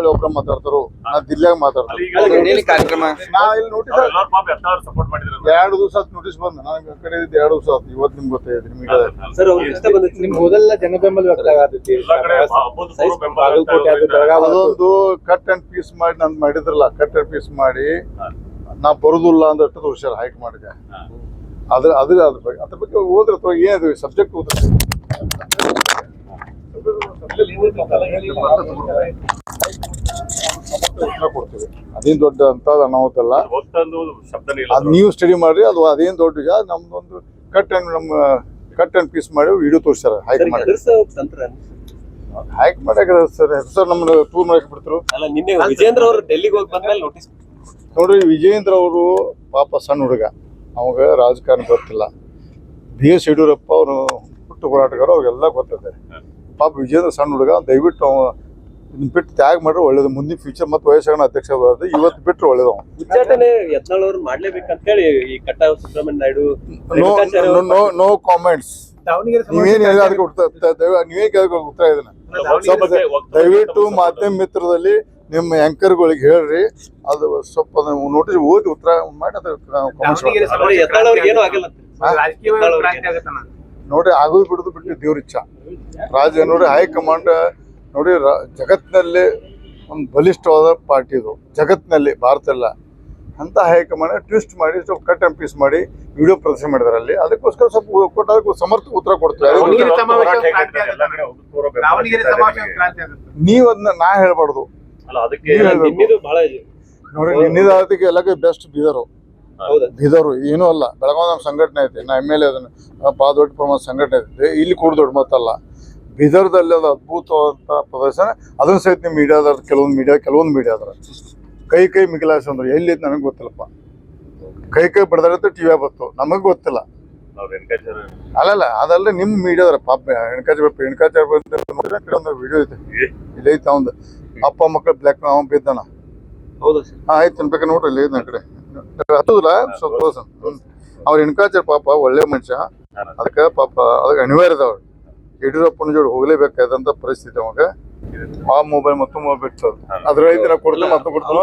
ಜಾರಕಿಹೊಳಿ ಒಬ್ರ ಮಾತಾಡ್ತಾರೋ ನಾ ದಿಲ್ಲಾಗ ಮಾತಾಡ್ತಾರೆ ಕಾರ್ಯಕ್ರಮ? ನೋಟಿಸ್ ಎರಡು ದಿವಸ ನೋಟಿಸ್ ಬಂದ ನನಗೆ ಕಡೆ ಎರಡು ದಿವಸ ಆಯ್ತು ಇವತ್ತು ನಿಮ್ಗೆ ಗೊತ್ತಾಯ್ತು ನಿಮಗೆ ಸರ್ ಅವ್ರು ಇಷ್ಟ ಬಂದೈತಿ ನಿಮ್ ಮೊದಲ ಜನಬೆಂಬಲ ವ್ಯಕ್ತ ಆಗತೈತಿ ಎಲ್ಲಾ ಕಡೆ ಹಬ್ಬದ ಪೂರ್ವ ಬೆಂಬಲ ಬಾಗಲಕೋಟೆ ಅದು ಬೆಳಗಾವಿ ಅದೊಂದು ಕಟ್ ಅಂಡ್ ಪೀಸ್ ಮಾಡಿ ನಾನು ಮಾಡಿದ್ರಲ್ಲ ಕಟ್ ಅಂಡ್ ಪೀಸ್ ಮಾಡಿ ನಾ ಬರುದಿಲ್ಲ ಅಂದಷ್ಟು ಹುಷಾರು ಹೈಕ್ ಮಾಡಿದೆ. ಅದ್ರ ಅದ್ರ ಅದ್ರ ಬಗ್ಗೆ ಅದ್ರ ಬಗ್ಗೆ ಹೋದ್ರೆ ಅಥವಾ ಏನಿದೆ ಸಬ್ಜೆಕ್ಟ್ ಹೋದ್ರೆ? ಉತ್ತರ ಕೊಡ್ತೀವಿ ಅದೇನ್ ದೊಡ್ಡ ಅಂತ ಅನಾಹುತ ಅಲ್ಲ. ಇಲ್ಲ. ಅದ್ ನೀವು ಸ್ಟಡಿ ಮಾಡ್ರಿ ಅದು ಅದೇನ್ ದೊಡ್ಡ ವಿಷಯ ನಮ್ದೊಂದು ಕಟ್ ಅಂಡ್ ನಮ್ಮ ಕಟ್ ಅಂಡ್ ಪೀಸ್ ಮಾಡಿ ವಿಡಿಯೋ ತೋರ್ಸ್ಯಾರ ಹೈಕ್ ಮಾಡಿ ಹೈಕ್ ಮಾಡಾಕ ಸರ್? ಸರ್ ನಮ್ಮನ್ನ ಟೂರ್ ಮಾಡಕ್ ಬಿಡ್ತರು. ಅಲ್ಲ ನಿನ್ನೆ ವಿಜೇಂದ್ರ ಅವರು ಡೆಲ್ಲಿಗೆ ಹೋಗಿ ಬಂದ್ಮೇಲೆ ನೋಟಿಸ್ ನೋಡ್ರಿ ವಿಜೇಂದ್ರ ಅವರು ಪಾಪ ಸಣ್ಣ ಹುಡುಗ. ಅವಾಗ ರಾಜಕಾರಣ ಗೊತ್ತಿಲ್ಲ. ಬಿ ಎಸ್ ಯಡಿಯೂರಪ್ಪ ಅವರು ಹುಟ್ಟು ಹೋರಾಟಗಾರ ಅವ್ರಿಗೆಲ್ಲ ಗೊತ್ತದೆ. ಪಾಪ ವಿಜೇಂದ್ರ ಸಣ್ಣ ಹುಡುಗ ದಯವಿಟ್ಟು ಬಿಟ್ಟು ತ್ಯಾಗ ಮಾಡ್ರೆ ಒಳ್ಳೇದು. ಮುಂದಿನ ಫ್ಯೂಚರ್ ಮತ್ತೆ ವಯಸ್ಸಾಗಣ ಅಧ್ಯಕ್ಷ ಬರೋದು ಇವತ್ತು ಬಿಟ್ಟರೆ ಒಳ್ಳೇದು ಉಚ್ಚಾಟನೆ ಯತ್ನಾಳವ್ರು ಮಾಡ್ಲೇಬೇಕಂತ ಹೇಳಿ ಈ ಕಟ್ಟ Subrahmanya Naidu no no no comments ನೀವೇನು ಅದಕ್ಕೆ ನೀವೇ ಉತ್ತರ ಇದನ್ನ ಸ್ವಲ್ಪ ದಯವಿಟ್ಟು ಮಾಧ್ಯಮ ಮಿತ್ರದಲ್ಲಿ ನಿಮ್ಮ ಆಂಕರ್ಗಳಿಗೆ ಹೇಳ್ರಿ. ಅದು ಸ್ವಲ್ಪ ನೋಟಿಸ್ ಓದಿ ಉತ್ತರ ಮಾಡಿ ಅದಕ್ಕೆ ನೋಡ್ರಿ ಆಗೋದು ಬಿಡುದು ಬಿಟ್ಟು ದೇವ್ರ ಇಚ್ಛಾ. ರಾಜ ನೋಡ್ರಿ ಹೈಕಮಾಂಡ್ ನೋಡಿ ರ- ಜಗತ್ತಿನಲ್ಲಿ ಒಂದು ಬಲಿಷ್ಠವಾದ ಪಾರ್ಟಿ ಇದು. ಜಗತ್ತಿನಲ್ಲಿ ಭಾರತ ಎಲ್ಲ ಅಂತ ಹೈಕಮಾಂಡ್ ಟ್ವಿಸ್ಟ್ ಮಾಡಿ ಸ್ವಲ್ಪ ಕಟ್ ಎಂ ಪೀಸ್ ಮಾಡಿ ವಿಡಿಯೋ ಪ್ರದರ್ಶನ ಮಾಡಿದಾರೆ ಅಲ್ಲಿ. ಅದಕ್ಕೋಸ್ಕರ ಸ್ವಲ್ಪ ಕೊಟ್ಟಾಗ ಸಮರ್ಥ ಉತ್ತರ ಕೊಡ್ತಾರೆ. ನೀವ್ ಅದನ್ನ ನಾ ಹೇಳ್ಬಾರ್ದು. ಅದಕ್ಕೆ ಹೇಳ್ಬೇಕು. ನಿನ್ನಿದು ಬಹಳ ನೋಡಿ ನಿನ್ನಿದಾದಕ್ಕೆ ಎಲ್ಲಕ್ಕೆ ಬೆಸ್ಟ್ ಬೀದರು. ಹೌದಾ. ಬೀದರು ಏನೂ ಅಲ್ಲ. ಬೆಳಗಾವಿ ನಮ್ಮ ಸಂಘಟನೆ ಐತಿ. ನಾ ಎಂ ಎಲ್ ಎ ಅದನ್ನ ಭಾಳ ದೊಡ್ಡ ಪ್ರಮಾಣದ ಸಂಘಟನೆ ಐತಿ. ಇಲ್ಲಿ ಕೂಡ ದೊಡ್ಡ ಮಾತಲ್ಲ. ಬೀದರ್ದಲ್ಲಿ ಅದು ಅದ್ಭುತವಾದಂಥ ಪ್ರದರ್ಶನ ಅದನ್ನ ಸಹಿತ ನಿಮ್ಮ ಮೀಡಿಯಾದ ಕೆಲವೊಂದು ಮೀಡಿಯಾ ಕೆಲವೊಂದು ಮೀಡಿಯಾದ್ರ ಕೈ ಕೈ ಮಿಗಿಲಾಸ ಅಂದ್ರೆ ಎಲ್ಲಿ ನನಗೆ ಗೊತ್ತಿಲ್ಲಪ್ಪ. ಕೈ ಕೈ ಬಡ್ದಾಡತ್ತೆ ಟಿ ವಿ ಬತ್ತು ನಮಗೆ ಗೊತ್ತಿಲ್ಲ. ಅಲ್ಲಲ್ಲ ಅದಲ್ಲ ನಿಮ್ಮ ಮೀಡಿಯಾದ್ರ ಪಾಪ ಹೆಣ್ಕಾಚಾರ ಹೆಣ್ಕಾಚಾರ ಒಂದು ವಿಡಿಯೋ ಐತೆ. ಇಲ್ಲಿ ಐತೆ ಅವಂದು. ಅಪ್ಪ ಮಕ್ಕಳು ಬ್ಲ್ಯಾಕ್ ಅವ ಬಿದ್ದಾನ. ಹಾ ಆಯ್ತು ಅನ್ಬೇಕು ನೋಡ್ರಿ ಇಲ್ಲಿ ಆ ಕಡೆ. ಹತ್ತುದಿಲ್ಲ ಸ್ವಲ್ಪ ಅವ್ರ ಹೆಣ್ಕಾಚಾರ ಪಾಪ ಒಳ್ಳೆ ಮನುಷ್ಯ. ಅದಕ್ಕೆ ಪಾಪ ಅದಕ್ಕೆ ಅನಿವಾರ್ಯ ಅದಾವ ಯಡಿಯೂರಪ್ಪನ ಜೋಡಿ ಹೋಗ್ಲೇಬೇಕಾದಂತ ಪರಿಸ್ಥಿತಿ ಅವಾಗ ಆ ಮೊಬೈಲ್ ಮತ್ತು ಮೊಬೈಲ್ ಅದ್ರ ರೈತರ ಕೊಡ್ತೀನಿ ಮತ್ತೆ ಕೊಡ್ತಾನ?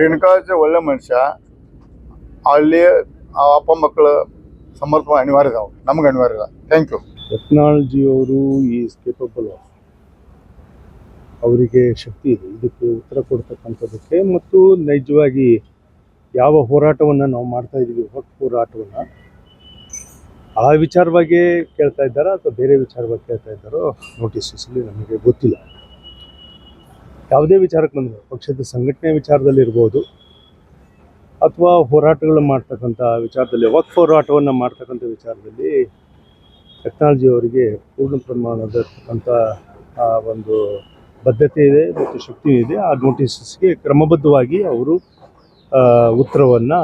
ರೇಣುಕಾಚಾರ್ಯ ಒಳ್ಳೆ ಮನುಷ್ಯ. ಅಲ್ಲಿ ಆ ಅಪ್ಪ ಮಕ್ಕಳ ಸಮರ್ಪಣೆ ಅನಿವಾರ್ಯ ಅದಾವ. ನಮ್ಗೆ ಅನಿವಾರ್ಯ ಇಲ್ಲ. ಥ್ಯಾಂಕ್ ಯು ಟೆಕ್ನಾಲಜಿ ಅವರು ಈಸ್ ಕೇಪಬಲ್ ಆಫ್ ಅವರಿಗೆ ಶಕ್ತಿ ಇದೆ. ಇದಕ್ಕೆ ಉತ್ತರ ಕೊಡ್ತಕ್ಕಂಥದ್ದಕ್ಕೆ ಮತ್ತು ನೈಜವಾಗಿ ಯಾವ ಹೋರಾಟವನ್ನು ನಾವು ಮಾಡ್ತಾ ಇದ್ದೀವಿ ಹೊಟ್ಟು ಹೋರಾಟವನ್ನು ಆ ವಿಚಾರವಾಗಿ ಕೇಳ್ತಾ ಇದ್ದಾರಾ ಅಥವಾ ಬೇರೆ ವಿಚಾರವಾಗಿ ಕೇಳ್ತಾ ಇದ್ದಾರೋ ನೋಟಿಸಲ್ಲಿ ನಮಗೆ ಗೊತ್ತಿಲ್ಲ. ಯಾವುದೇ ವಿಚಾರಕ್ಕೆ ಬಂದರೆ ಪಕ್ಷದ ಸಂಘಟನೆ ವಿಚಾರದಲ್ಲಿ ಇರ್ಬೋದು ಅಥವಾ ಹೋರಾಟಗಳು ಮಾಡ್ತಕ್ಕಂಥ ವಿಚಾರದಲ್ಲಿ ವಕ್ ಹೋರಾಟವನ್ನು ಮಾಡ್ತಕ್ಕಂಥ ವಿಚಾರದಲ್ಲಿ ಟೆಕ್ನಾಲಜಿ ಅವರಿಗೆ ಪೂರ್ಣ ಪ್ರಮಾಣದಕ್ಕಂಥ ಆ, ಒಂದು ಬದ್ಧತೆ ಇದೆ ಮತ್ತು ಶಕ್ತಿ ಇದೆ. ಆ ನೋಟಿಸಸ್ಗೆ ಕ್ರಮಬದ್ಧವಾಗಿ ಅವರು ಉತ್ತರವನ್ನು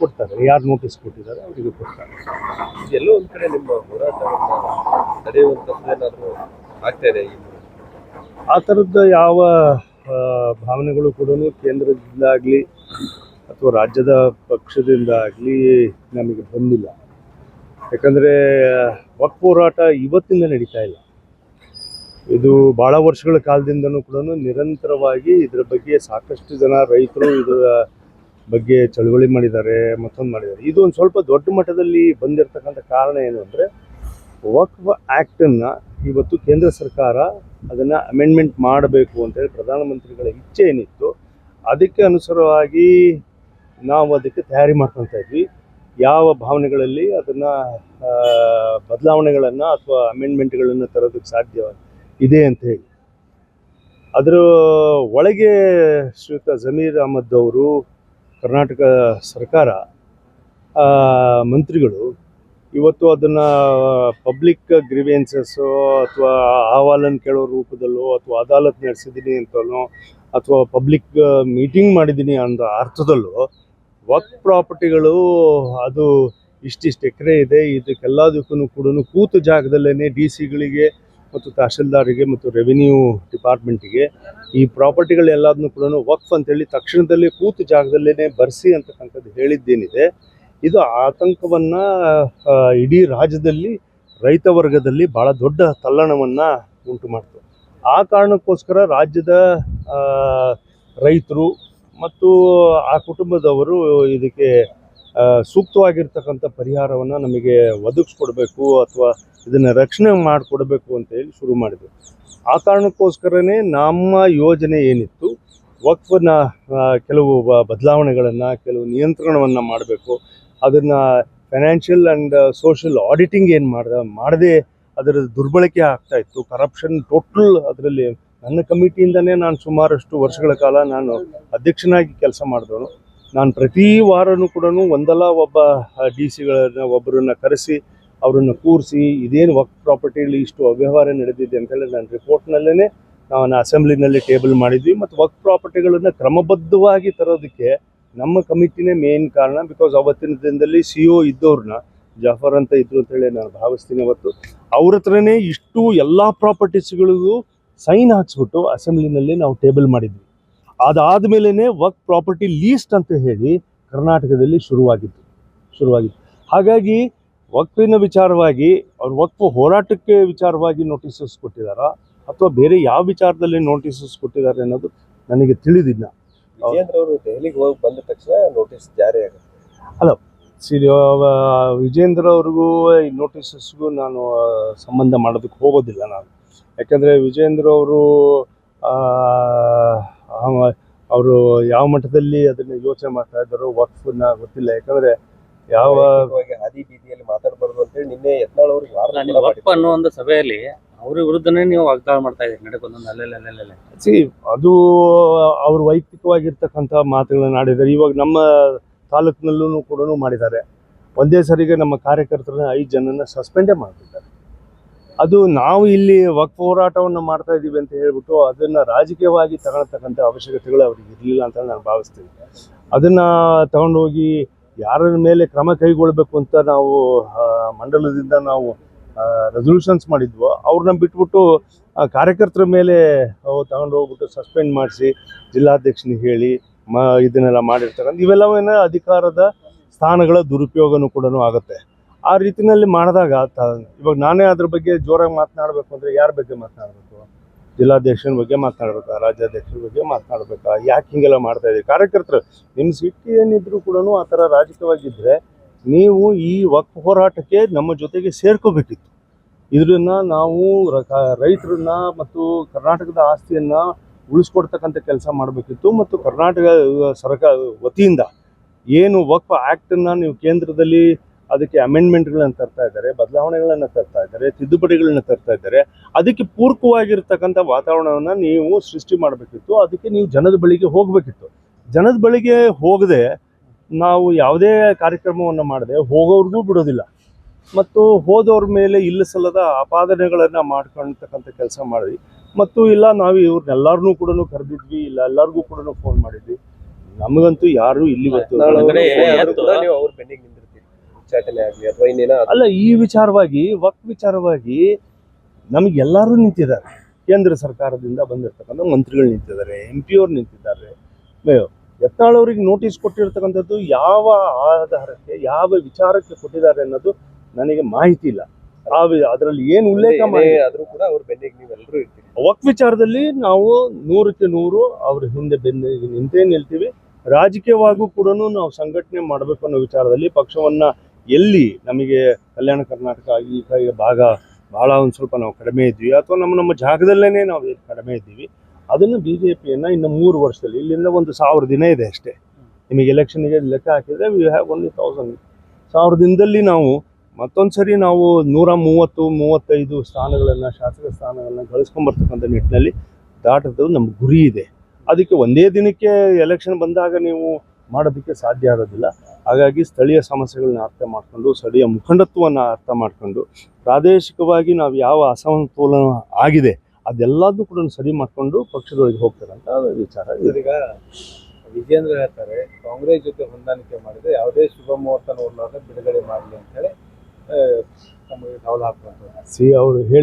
ಕೊಡ್ತಾರೆ. ಯಾರು ನೋಟಿಸ್ ಕೊಟ್ಟಿದ್ದಾರೆ ಅವರಿಗೆ ಕೊಡ್ತಾರೆ. ಎಲ್ಲೋ ಒಂದು ಕಡೆ ನಿಮ್ಮ ಹೋರಾಟ ಆಗ್ತಾ ಇದೆ ಆ ಥರದ ಯಾವ ಭಾವನೆಗಳು ಕೂಡ ಕೇಂದ್ರದಿಂದಾಗಲಿ ಅಥವಾ ರಾಜ್ಯದ ಪಕ್ಷದಿಂದ ಆಗಲಿ ನಮಗೆ ಬಂದಿಲ್ಲ. ಯಾಕಂದರೆ ಒಕ್ ಹೋರಾಟ ಇವತ್ತಿಂದ ನಡೀತಾ ಇಲ್ಲ. ಇದು ಭಾಳ ವರ್ಷಗಳ ಕಾಲದಿಂದನೂ ಕೂಡ ನಿರಂತರವಾಗಿ ಇದರ ಬಗ್ಗೆ ಸಾಕಷ್ಟು ಜನ ರೈತರು ಇದರ ಬಗ್ಗೆ ಚಳುವಳಿ ಮಾಡಿದ್ದಾರೆ, ಮತ್ತೊಂದು ಮಾಡಿದ್ದಾರೆ. ಇದು ಒಂದು ಸ್ವಲ್ಪ ದೊಡ್ಡ ಮಟ್ಟದಲ್ಲಿ ಬಂದಿರತಕ್ಕಂಥ ಕಾರಣ ಏನು ಅಂದರೆ ವಕ್ಫ್ ಆ್ಯಕ್ಟನ್ನು ಇವತ್ತು ಕೇಂದ್ರ ಸರ್ಕಾರ ಅದನ್ನು ಅಮೆಂಡ್ಮೆಂಟ್ ಮಾಡಬೇಕು ಅಂತೇಳಿ ಪ್ರಧಾನಮಂತ್ರಿಗಳ ಇಚ್ಛೆ ಏನಿತ್ತು, ಅದಕ್ಕೆ ಅನುಸಾರವಾಗಿ ನಾವು ಅದಕ್ಕೆ ತಯಾರಿ ಮಾಡ್ಕೊತಾ ಇದ್ವಿ. ಯಾವ ಭಾವನೆಗಳಲ್ಲಿ ಅದನ್ನು ಬದಲಾವಣೆಗಳನ್ನು ಅಥವಾ ಅಮೆಂಡ್ಮೆಂಟ್ಗಳನ್ನು ತರೋದಕ್ಕೆ ಸಾಧ್ಯ ಇದೆ ಅಂತ ಹೇಳಿ. ಅದರ ಒಳಗೆ ಶ್ರೀಯುತ ಜಮೀರ್ ಅಹಮದ್ ಅವರು ಕರ್ನಾಟಕ ಸರ್ಕಾರ ಮಂತ್ರಿಗಳು ಇವತ್ತು ಅದನ್ನು ಪಬ್ಲಿಕ್ ಗ್ರಿವೆನ್ಸಸ್ಸು ಅಥವಾ ಅಹವಾಲನ್ನು ಕೇಳೋ ರೂಪದಲ್ಲೋ ಅಥವಾ ಅದಾಲತ್ ನಡೆಸಿದ್ದೀನಿ ಅಂತಲೋ ಅಥವಾ ಪಬ್ಲಿಕ್ ಮೀಟಿಂಗ್ ಮಾಡಿದ್ದೀನಿ ಅನ್ನೋ ಅರ್ಥದಲ್ಲೋ ವಕ್ ಪ್ರಾಪರ್ಟಿಗಳು ಅದು ಇಷ್ಟಿಷ್ಟು ಎಕರೆ ಇದೆ ಇದಕ್ಕೆಲ್ಲದಕ್ಕೂ ಕೂಡ ಕೂತು ಜಾಗದಲ್ಲೇ ಡಿ ಸಿಗಳಿಗೆ ಮತ್ತು ತಹಶೀಲ್ದಾರಿಗೆ ಮತ್ತು ರೆವಿನ್ಯೂ ಡಿಪಾರ್ಟ್ಮೆಂಟಿಗೆ ಈ ಪ್ರಾಪರ್ಟಿಗಳೆಲ್ಲದನ್ನು ಕೂಡ ವಕ್ಫ್ ಅಂತೇಳಿ ತಕ್ಷಣದಲ್ಲಿ ಕೂತು ಜಾಗದಲ್ಲೇ ಬರೆಸಿ ಅಂತಕ್ಕಂಥದ್ದು ಹೇಳಿದ್ದೇನಿದೆ. ಇದು ಆತಂಕವನ್ನು ಇಡೀ ರಾಜ್ಯದಲ್ಲಿ ರೈತ ವರ್ಗದಲ್ಲಿ ಭಾಳ ದೊಡ್ಡ ತಲ್ಲಣವನ್ನು ಉಂಟು ಮಾಡ್ತು. ಆ ಕಾರಣಕ್ಕೋಸ್ಕರ ರಾಜ್ಯದ ರೈತರು ಮತ್ತು ಆ ಕುಟುಂಬದವರು ಇದಕ್ಕೆ ಸೂಕ್ತವಾಗಿರ್ತಕ್ಕಂಥ ಪರಿಹಾರವನ್ನು ನಮಗೆ ಒದಗಿಸ್ಕೊಡ್ಬೇಕು ಅಥವಾ ಇದನ್ನು ರಕ್ಷಣೆ ಮಾಡಿಕೊಡ್ಬೇಕು ಅಂತ ಹೇಳಿ ಶುರು ಮಾಡಿದ್ವಿ ಆ ಕಾರಣಕ್ಕೋಸ್ಕರನೇ ನಮ್ಮ ಯೋಜನೆ ಏನಿತ್ತು, ವಕ್ಫನ ಕೆಲವು ಬದಲಾವಣೆಗಳನ್ನು, ಕೆಲವು ನಿಯಂತ್ರಣವನ್ನು ಮಾಡಬೇಕು. ಅದನ್ನು ಫೈನಾನ್ಷಿಯಲ್ ಆ್ಯಂಡ್ ಸೋಷಿಯಲ್ ಆಡಿಟಿಂಗ್ ಏನು ಮಾಡ್ದೆ, ಮಾಡದೆ ಅದರ ದುರ್ಬಳಕೆ ಆಗ್ತಾ ಇತ್ತು. ಕರಪ್ಷನ್ ಟೋಟಲ್ ಅದರಲ್ಲಿ, ನನ್ನ ಕಮಿಟಿಯಿಂದನೇ ನಾನು ಸುಮಾರಷ್ಟು ವರ್ಷಗಳ ಕಾಲ ನಾನು ಅಧ್ಯಕ್ಷನಾಗಿ ಕೆಲಸ ಮಾಡಿದವನು. ನಾನು ಪ್ರತಿ ವಾರನೂ ಕೂಡ ಒಂದಲ್ಲ ಒಬ್ಬ ಡಿ ಸಿಗಳನ್ನ ಒಬ್ಬರನ್ನ ಕರೆಸಿ ಅವರನ್ನು ಕೂರಿಸಿ ಇದೇನು ವಕ್ ಪ್ರಾಪರ್ಟಿಲಿ ಇಷ್ಟು ಅವ್ಯವಹಾರ ನಡೆದಿದೆ ಅಂತೇಳಿ ನಾನು ರಿಪೋರ್ಟ್ನಲ್ಲೇ ನಾನು ಅಸೆಂಬ್ಲಿನಲ್ಲಿ ಟೇಬಲ್ ಮಾಡಿದ್ವಿ. ಮತ್ತು ವಕ್ ಪ್ರಾಪರ್ಟಿಗಳನ್ನು ಕ್ರಮಬದ್ಧವಾಗಿ ತರೋದಕ್ಕೆ ನಮ್ಮ ಕಮಿಟಿನೇ ಮೇನ್ ಕಾರಣ ಬಿಕಾಸ್ ಅವತ್ತಿನ ದಿನದಲ್ಲಿ ಸಿ ಒ ಇದ್ದವ್ರನ್ನ, ಜಾಫರ್ ಅಂತ ಇದ್ರು ಅಂತೇಳಿ ನಾನು ಭಾವಿಸ್ತೀನಿ ಅವತ್ತು, ಅವ್ರ ಹತ್ರನೇ ಇಷ್ಟು ಎಲ್ಲ ಪ್ರಾಪರ್ಟೀಸ್ಗಳಿಗೂ ಸೈನ್ ಹಾಕ್ಸ್ಬಿಟ್ಟು ಅಸೆಂಬ್ಲಿನಲ್ಲಿ ನಾವು ಟೇಬಲ್ ಮಾಡಿದ್ವಿ. ಅದಾದಮೇಲೆ ವರ್ಕ್ ಪ್ರಾಪರ್ಟಿ ಲೀಸ್ಟ್ ಅಂತ ಹೇಳಿ ಕರ್ನಾಟಕದಲ್ಲಿ ಶುರುವಾಗಿತ್ತು ಶುರುವಾಗಿತ್ತು. ಹಾಗಾಗಿ ವಕ್ಫಿನ ವಿಚಾರವಾಗಿ ಅವ್ರು ವಕ್ಫ್ ಹೋರಾಟಕ್ಕೆ ವಿಚಾರವಾಗಿ ನೋಟಿಸಸ್ ಕೊಟ್ಟಿದ್ದಾರಾ ಅಥವಾ ಬೇರೆ ಯಾವ ವಿಚಾರದಲ್ಲಿ ನೋಟಿಸಸ್ ಕೊಟ್ಟಿದ್ದಾರೆ ಅನ್ನೋದು ನನಗೆ ತಿಳಿದಿಲ್ಲ. ವಿಜೇಂದ್ರ ಅವರು ದೆಹಲಿಗೆ ಹೋಗಿ ಬಂದ ತಕ್ಷಣ ನೋಟಿಸ್ ಜಾರಿ ಆಗುತ್ತೆ. ಸಿರಿ ವಿಜೇಂದ್ರ ಅವ್ರಿಗೂ ಈ ನೋಟಿಸಸ್ಗೂ ನಾನು ಸಂಬಂಧ ಮಾಡೋದಕ್ಕೆ ಹೋಗೋದಿಲ್ಲ ನಾನು. ಯಾಕಂದರೆ ವಿಜೇಂದ್ರ ಅವರು ಅವರು ಯಾವ ಮಟ್ಟದಲ್ಲಿ ಅದನ್ನ ಯೋಚನೆ ಮಾಡ್ತಾ ಇದ್ದಾರೋ ವಕ್ಫನ್ನ ಗೊತ್ತಿಲ್ಲ. ಯಾಕಂದ್ರೆ ಯಾವ ಹಾದಿ ಬೀದಿಯಲ್ಲಿ ಮಾತಾಡಬಾರ್ದು ಅಂತೇಳಿ ನಿನ್ನೆ ಯತ್ನಾಳ್ ಅಲ್ಲ ವಕ್ಫ್ ಅನ್ನೋ ಒಂದು ಸಭೆಯಲ್ಲಿ ಅವ್ರ ವಿರುದ್ಧನೇ ನೀವು ವಾಗ್ದಾಳ ಮಾಡ್ತಾ ಇದ್ದೀರಿ ನಡಕೊಂದೊಂದು ಅಲ್ಲೆಲ್ಲ ಅಲ್ಲೆಲ್ಲ ಸಿ ಅದು ಅವ್ರ ವೈಯಕ್ತಿಕವಾಗಿರ್ತಕ್ಕಂಥ ಮಾತುಗಳನ್ನ ಆಡಿದ್ದಾರೆ. ಇವಾಗ ನಮ್ಮ ತಾಲೂಕಿನಲ್ಲೂ ಕೂಡ ಮಾಡಿದ್ದಾರೆ. ಒಂದೇ ಸರಿಗೆ ನಮ್ಮ ಕಾರ್ಯಕರ್ತರನ್ನ ಐದು ಜನನ ಸಸ್ಪೆಂಡೇ ಮಾಡಿದ್ದಾರೆ ಅದು ನಾವು ಇಲ್ಲಿ ವಕ್ ಹೋರಾಟವನ್ನು ಮಾಡ್ತಾ ಇದ್ದೀವಿ ಅಂತ ಹೇಳ್ಬಿಟ್ಟು ಅದನ್ನು ರಾಜಕೀಯವಾಗಿ ತಗೊಳ್ತಕ್ಕಂಥ ಅವಶ್ಯಕತೆಗಳು ಅವ್ರಿಗೆ ಇರಲಿಲ್ಲ ಅಂತ ನಾನು ಭಾವಿಸ್ತೀನಿ. ಅದನ್ನು ತಗೊಂಡೋಗಿ ಯಾರ ಮೇಲೆ ಕ್ರಮ ಕೈಗೊಳ್ಳಬೇಕು ಅಂತ ನಾವು ಮಂಡಲದಿಂದ ನಾವು ರೆಸೊಲ್ಯೂಷನ್ಸ್ ಮಾಡಿದ್ವು ಅವ್ರನ್ನ ಬಿಟ್ಬಿಟ್ಟು ಕಾರ್ಯಕರ್ತರ ಮೇಲೆ ತಗೊಂಡು ಹೋಗ್ಬಿಟ್ಟು ಸಸ್ಪೆಂಡ್ ಮಾಡಿಸಿ, ಜಿಲ್ಲಾಧ್ಯಕ್ಷನಿಗೆ ಹೇಳಿ, ಮ, ಇದನ್ನೆಲ್ಲ ಮಾಡಿರ್ತಕ್ಕಂಥ ಇವೆಲ್ಲವೇನ ಅಧಿಕಾರದ ಸ್ಥಾನಗಳ ದುರುಪಯೋಗನೂ ಕೂಡ ಆಗುತ್ತೆ. ಆ ರೀತಿನಲ್ಲಿ ಮಾಡಿದಾಗ ಇವಾಗ ನಾನೇ ಅದ್ರ ಬಗ್ಗೆ ಜೋರಾಗಿ ಮಾತನಾಡಬೇಕು ಅಂದರೆ ಯಾರ ಬಗ್ಗೆ ಮಾತನಾಡಬೇಕು? ಜಿಲ್ಲಾಧ್ಯಕ್ಷನ ಬಗ್ಗೆ ಮಾತನಾಡ್ಬೇಕಾ? ರಾಜ್ಯಾಧ್ಯಕ್ಷರ ಬಗ್ಗೆ ಮಾತನಾಡ್ಬೇಕಾ? ಯಾಕೆ ಹಿಂಗೆಲ್ಲ ಮಾಡ್ತಾ ಇದ್ದೀವಿ ಕಾರ್ಯಕರ್ತರು ನಿಮ್ಮ ಸಿಟ್ಟು ಏನಿದ್ರು ಕೂಡ ಆ ಥರ ರಾಜಕೀಯವಾಗಿದ್ದರೆ ನೀವು ಈ ವಕ್ಫ್ ಹೋರಾಟಕ್ಕೆ ನಮ್ಮ ಜೊತೆಗೆ ಸೇರ್ಕೋಬೇಕಿತ್ತು. ಇದನ್ನ ನಾವು ರೈತರನ್ನ ಮತ್ತು ಕರ್ನಾಟಕದ ಆಸ್ತಿಯನ್ನ ಉಳಿಸ್ಕೊಡ್ತಕ್ಕಂಥ ಕೆಲಸ ಮಾಡಬೇಕಿತ್ತು ಮತ್ತು ಕರ್ನಾಟಕ ಸರ್ಕಾರ ವತಿಯಿಂದ ಏನು ವಕ್ಫ್ ಆ್ಯಕ್ಟನ್ನು ನೀವು ಕೇಂದ್ರದಲ್ಲಿ ಅದಕ್ಕೆ ಅಮೆಂಡ್ಮೆಂಟ್ಗಳನ್ನು ತರ್ತಾ ಇದ್ದಾರೆ ಬದಲಾವಣೆಗಳನ್ನು ತರ್ತಾ ಇದ್ದಾರೆ ತಿದ್ದುಪಡಿಗಳನ್ನ ತರ್ತಾ ಇದ್ದಾರೆ. ಅದಕ್ಕೆ ಪೂರಕವಾಗಿರ್ತಕ್ಕಂಥ ವಾತಾವರಣವನ್ನು ನೀವು ಸೃಷ್ಟಿ ಮಾಡಬೇಕಿತ್ತು. ಅದಕ್ಕೆ ನೀವು ಜನದ ಬಳಿಗೆ ಹೋಗಬೇಕಿತ್ತು. ಜನದ ಬಳಿಗೆ ಹೋಗದೆ ನಾವು ಯಾವುದೇ ಕಾರ್ಯಕ್ರಮವನ್ನು ಮಾಡದೆ ಹೋಗೋರ್ಗೂ ಬಿಡೋದಿಲ್ಲ. ಮತ್ತು ಹೋದವ್ರ ಮೇಲೆ ಇಲ್ಲಸಲ್ಲದ ಆಪಾದನೆಗಳನ್ನು ಮಾಡ್ಕೊಳ್ತಕ್ಕಂಥ ಕೆಲಸ ಮಾಡಿದ್ವಿ. ಮತ್ತು ಇಲ್ಲ ನಾವು ಇವ್ರನ್ನೆಲ್ಲರನ್ನೂ ಕೂಡ ಕರೆದಿದ್ವಿ ಇಲ್ಲ ಎಲ್ಲರಿಗೂ ಕೂಡ ಫೋನ್ ಮಾಡಿದ್ವಿ. ನಮಗಂತೂ ಯಾರು ಇಲ್ಲಿ ಯತ್ನಾಳ್ ಉಚ್ಚಾಟನೆ ಆಗಲಿ ಅಥವಾ ಇನ್ನೇನ ಅಲ್ಲ ಈ ವಿಚಾರವಾಗಿ ವಕ್ ವಿಚಾರವಾಗಿ ನಮಗೆಲ್ಲರೂ ನಿಂತಿದ್ದಾರೆ. ಕೇಂದ್ರ ಸರ್ಕಾರದಿಂದ ಬಂದಿರತಕ್ಕಂಥ ಮಂತ್ರಿಗಳು ನಿಂತಿದ್ದಾರೆ ಎಂ ಪಿ ಅವ್ರು ನಿಂತಿದ್ದಾರೆ. ಯತ್ನಾಳ್ ಅವ್ರಿಗೆ ನೋಟಿಸ್ ಕೊಟ್ಟಿರ್ತಕ್ಕಂಥದ್ದು ಯಾವ ಆಧಾರಕ್ಕೆ ಯಾವ ವಿಚಾರಕ್ಕೆ ಕೊಟ್ಟಿದ್ದಾರೆ ಅನ್ನೋದು ನನಗೆ ಮಾಹಿತಿ ಇಲ್ಲ. ಆ ಅದರಲ್ಲಿ ಏನು ಉಲ್ಲೇಖ ಮಾಡಿ ಆದ್ರೂ ಕೂಡ ಅವ್ರ ಬೆನ್ನಿಗೆ ನೀವೆಲ್ಲರೂ ಇರ್ತೀವಿ ವಕ್ ವಿಚಾರದಲ್ಲಿ ನಾವು ನೂರಕ್ಕೆ ನೂರು ಅವ್ರ ಹಿಂದೆ ಬೆನ್ನಿಗೆ ನಿಂತೇ ನಿಲ್ತೀವಿ. ರಾಜಕೀಯವಾಗೂ ಕೂಡ ನಾವು ಸಂಘಟನೆ ಮಾಡಬೇಕು ಅನ್ನೋ ವಿಚಾರದಲ್ಲಿ ಪಕ್ಷವನ್ನ ಎಲ್ಲಿ ನಮಗೆ ಕಲ್ಯಾಣ ಕರ್ನಾಟಕ ಈ ಭಾಗ ಬಹಳ ಒಂದು ಸ್ವಲ್ಪ ನಾವು ಕಡಿಮೆ ಇದ್ವಿ ಅಥವಾ ನಮ್ಮ ನಮ್ಮ ಜಾಗದಲ್ಲೇ ನಾವು ಕಡಿಮೆ ಇದ್ದೀವಿ, ಅದನ್ನು ಬಿ ಜೆ ಪಿಯನ್ನು ಇನ್ನು ಮೂರು ವರ್ಷದಲ್ಲಿ, ಇಲ್ಲಿಂದ ಒಂದು ಸಾವಿರ ದಿನ ಇದೆ ಅಷ್ಟೇ. ನಿಮಗೆ ಎಲೆಕ್ಷನ್ಗೆ ಲೆಕ್ಕ ಹಾಕಿದರೆ ವಿ ಹ್ಯಾವ್ ಒನ್ಲಿ ತೌಸಂಡ್ ಸಾವಿರ ದಿನದಲ್ಲಿ ನಾವು ಮತ್ತೊಂದು ಸರಿ ನಾವು ನೂರ ಮೂವತ್ತು, ಮೂವತ್ತೈದು ಸ್ಥಾನಗಳನ್ನು, ಶಾಸಕ ಸ್ಥಾನಗಳನ್ನ ಗಳಿಸ್ಕೊಂಬರ್ತಕ್ಕಂಥ ನಿಟ್ಟಿನಲ್ಲಿ ದಾಟೋದು ನಮ್ಮ ಗುರಿ ಇದೆ. ಅದಕ್ಕೆ ಒಂದೇ ದಿನಕ್ಕೆ ಎಲೆಕ್ಷನ್ ಬಂದಾಗ ನೀವು ಮಾಡೋದಕ್ಕೆ ಸಾಧ್ಯ ಆಗೋದಿಲ್ಲ. ಹಾಗಾಗಿ ಸ್ಥಳೀಯ ಸಮಸ್ಯೆಗಳನ್ನ ಅರ್ಥ ಮಾಡಿಕೊಂಡು ಸ್ಥಳೀಯ ಮುಖಂಡತ್ವವನ್ನು ಅರ್ಥ ಮಾಡಿಕೊಂಡು ಪ್ರಾದೇಶಿಕವಾಗಿ ನಾವು ಯಾವ ಅಸಮತೋಲನ ಆಗಿದೆ ಅದೆಲ್ಲದನ್ನು ಕೂಡ ಸರಿ ಮಾಡಿಕೊಂಡು ಪಕ್ಷದೊಳಗೆ ಹೋಗ್ತಾರೆ ಅಂತ ವಿಚಾರ ಇದೀಗ ವಿಜೇಂದ್ರ ಹೇಳ್ತಾರೆ ಕಾಂಗ್ರೆಸ್ ಜೊತೆ ಹೊಂದಾಣಿಕೆ ಮಾಡಿದ್ರೆ ಯಾವುದೇ ಶುಭ ಮುಹೂರ್ತ ನೋಡಲಾರ್ದ ಬಿಡುಗಡೆ ಮಾಡಲಿ ಅಂತ ಹೇಳಿ ನಮಗೆ ಸಿ ಅವರು ಹೇಳಿ